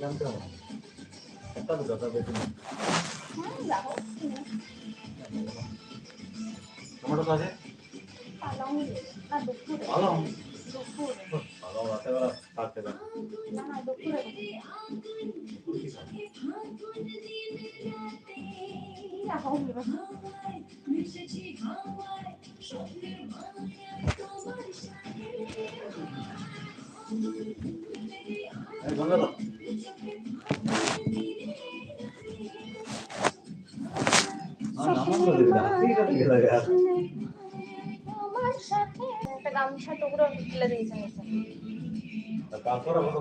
জানতে হবে। একটা দুটো তা বেশি না হুম, যাব টমেটো তো আছে। পালং। ভালো রাতেবেলা থাকতে পারে না আমার গামছা টুকরো তুলে দিয়েছে তারপরে বলো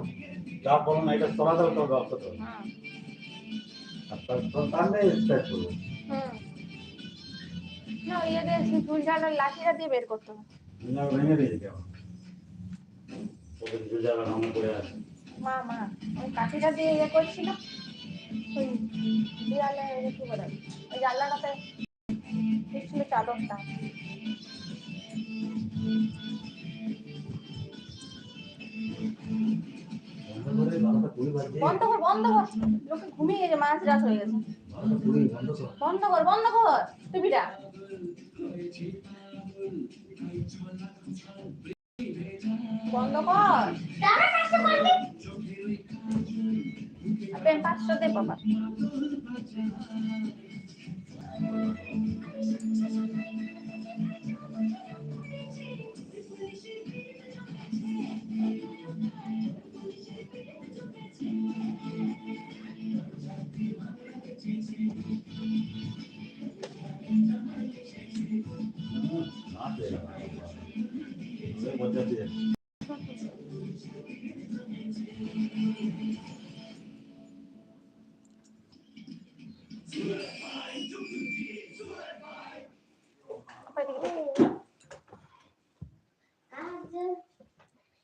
যা বলো না এটা তোলা দাও তো রক্ত তো। হুম আর তার তাহলে স্টার্ট করব। না ইয়ে দিয়ে চুল ঝাড়ার লাঠিটা দিয়ে বের করতে হবে। না ভেঙে দিয়ে কেমন? দু জায়গা নাম করে আছে। মা মা, ওই কাঠিটা দিয়ে ইয়ে করছিল। ওই দেয়ালে কি বলে ওই জানলাটাতে দিচ্ছিল চাদরটা। বন্ধ করে, বন্ধ কর। লোকে ঘুমিয়ে গেছে মাছ রাত হয়ে গেছে। বন্ধ কর বন্ধ কর। টিভিটা বন্ধ কর। আপনি পাঁচশো দে বাবা না।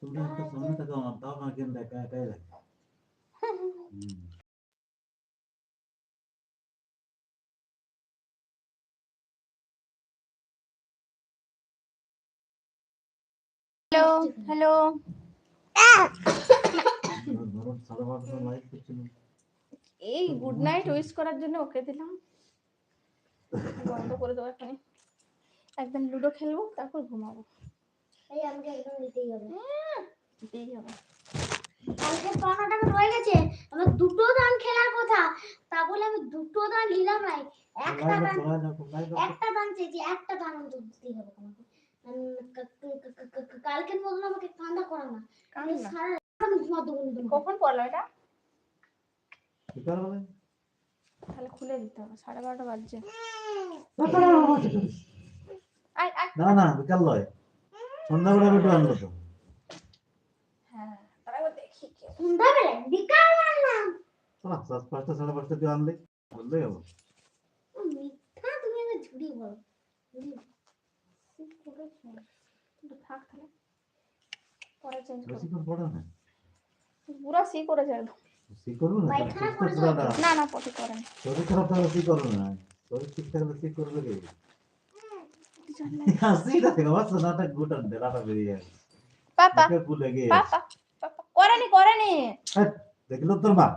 তুমি একটা আমার একাই লাগে হ্যালো হ্যালো। এই গুড নাইট উইশ করার জন্য ওকে দিলাম। বন্ধ করে দেবো এখানে একদম লুডো খেলব তারপর ঘুমাবো। এই আমাকে একদম দিতেই হবে। হ্যাঁ, দিতেই হবে। কালকে পনেরো টাকা রয়ে গেছে আমার দুটো দান খেলার কথা। তা বলে আমি দুটো দান নিলাম নাই একটা দান একটা দান চেয়েছি একটা দান অন্তত দিতেই হবে তোমাকে। কালকের মতন আমাকে কান্দা করো না। কখন পড়ল এটা? তাহলে খুলে দিতে হবে সাড়ে বারোটা বাজছে। না না বিকাল নয়। সন্ধ্যাবেলা আনলো তো হ্যাঁ তারা একবার দেখি কে। সন্ধ্যাবেলায় বিকাল আনলাম। চলা পাঁচটা সাড়ে পাঁচটা তুই আনলে বললেই হবে। মিথ্যা তুমি আমার ঝুড়ি বলো। ঝুড়ি ঠিক করেছে কিন্তু থাক তাহলে। পরে চেঞ্জ করব। বেশিক্ষণ পড়ে না? পুরো সি করেছে একদম। সি করবে না? পটি করেন শরীর খারাপ থাকলে সি করবে না। শরীর ঠিক থাকলে সি করবে কি? হাসিটা থেকে আমার সোনাটা গুটান ডেলাটা বেরিয়ে গেছে পাপা গিয়ে পাপা পাপা করেনি করেনি দেখল তোর মা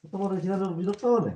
কত বড় ছিল বিরক্ত বলে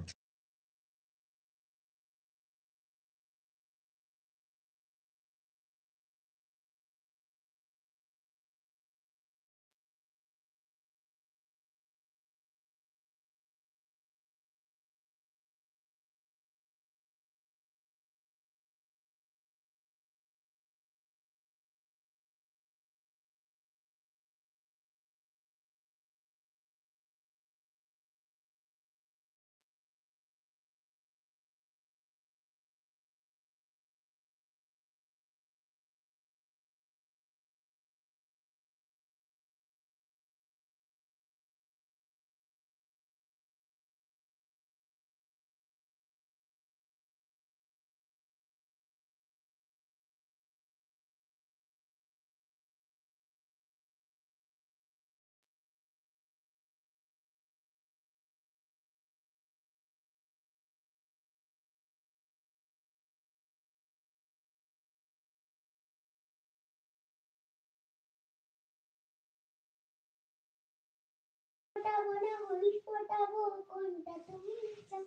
না হুইল ফোটাবো কোনটা তুমি চাও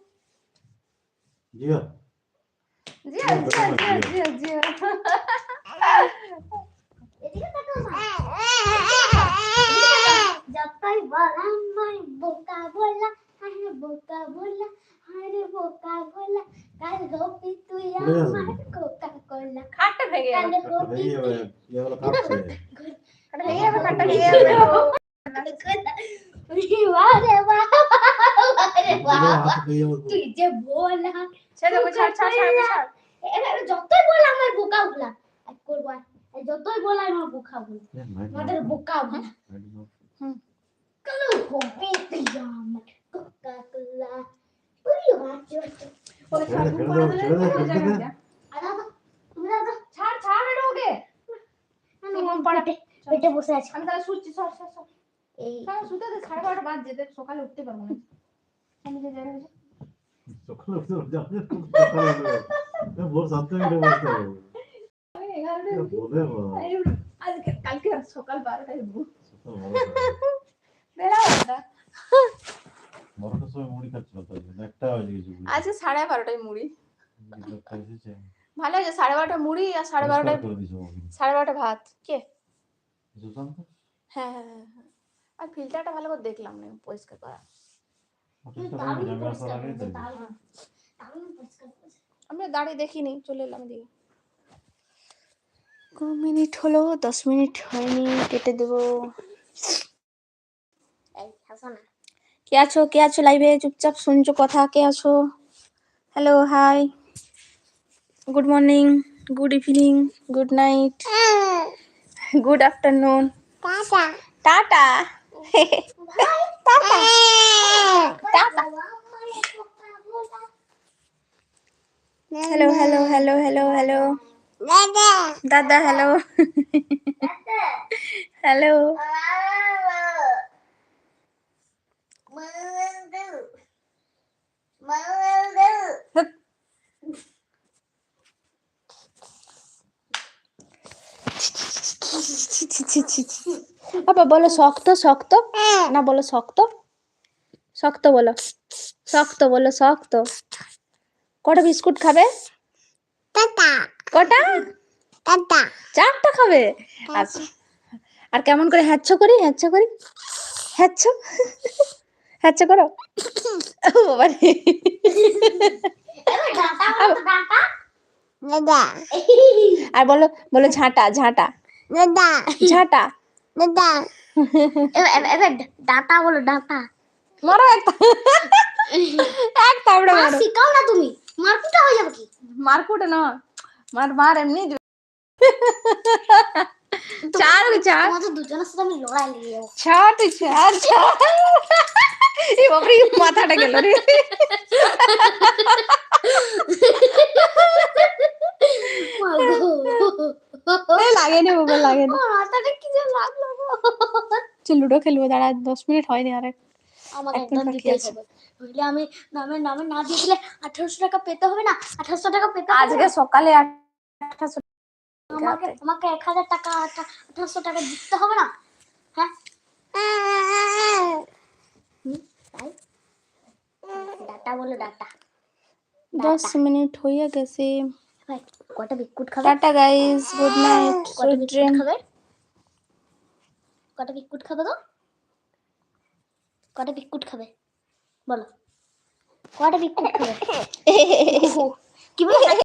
জিও জিও জিও জিও জিও জিও এদিকে তাকাও মা যতই বলাম মাই বোকা বলা আরে বোকা বলা আরে বোকা বলা কাল হবি তুই উড়ে যাবে। আমার কোকা কোলা খাটটা ভেঙে যাবে কাল হবি তুই যে বলা ছেড়ে ছাড় ছাড় এবারে যতই বলা আমার বোকা বলা আর করব আর। আর যতই বলা আমার বোকা আমাদের বোকা বলা কাল হবি তুই আমার কোকা কোলা তুই বাচ্চা ওরে ছাড় ছেড়ে এটা ওকে বসে আছে আমি তাহলে শুচ্ছি সর সর সর এই শুতে দে সাড়ে বারোটা বাদ যেতে সকালে উঠতে পারব না। আমি যে সকালে উঠতে ভোর বসতে। আজকে কালকে সকাল বারোটায় উঠবো। সকাল বারোটা। বারোটার সময় মুড়ি খাচ্ছিল তো, একটা হয়ে গেছে আজকে সাড়ে বারোটায় মুড়ি। ভালো আছে সাড়ে বারোটা মুড়ি আর সাড়ে বারোটায়। সাড়ে বারোটা ভাত। কে? হ্যাঁ হ্যাঁ হ্যাঁ হ্যাঁ। আর ফিল্টারটা ভালো করে দেখলাম না পরিষ্কার করা। আমরা দাঁড়িয়ে দেখিনি চলে এলাম দিকে ক মিনিট হলো দশ মিনিট হয়নি কেটে দেবো। কে আছো কে আছো লাইভে চুপচাপ শুনছো কথা কে আছো? Hello hi good morning good evening good night good afternoon tata. Tata. Tata tata. Hello hello hello hello hello দাদা। হ্যালো হ্যালো বাবা বলো শক্ত শক্ত? না বলো শক্ত? শক্ত বলো। শক্ত বলো শক্ত। কটা বিস্কুট খাবে। কটা। চারটা খাবে? আচ্ছা আর কেমন করে হ্যাচ্ছ করি হ্যাচ্ছ করি? হ্যাচ্ছ? হ্যাচ্ছ করো। আর বলো বলো ঝাঁটা ঝাঁটা। ঝাঁটা। দাদা। এবার বলো ডাটা মারো একটা। এক তাবড়ে মারো। শিখাও না তুমি। মারকুটা হয়ে যাবে কি? মারকুটে না মার মার এমনি চার চার। তোমাদের দুজনের সাথে আমি লড়াই লেগে যাব। ছাট ছাড় ছাড় এই বাপরে মাথাটা গেল রে। লাগেনি বাবা লাগেনি মাথাটা। চল লুডো খেলব দাঁড়া দশ মিনিট হয়নি আর আমাকে এক একদম বাকি হবে। নইলে আমি নামে নামে না দিয়ে দিলে আঠারোশো টাকা পেতে হবে না? আঠারোশো টাকা পেতে আজকে সকালে আমাকে আমাকে এক হাজার টাকা আঠারোশো টাকা দিতে হবে না? হ্যাঁ? ডাটা বলো ডাটা। দশ মিনিট হয়ে গেছে। কটা বিস্কুট খাবে? টাটা গাইস গুড নাইট কটা বিস্কুট খাবে? কটা বিস্কুট খাবে গো? কটা বিস্কুট খাবে? বলো। কটা বিস্কুট খাবে? কি বলে?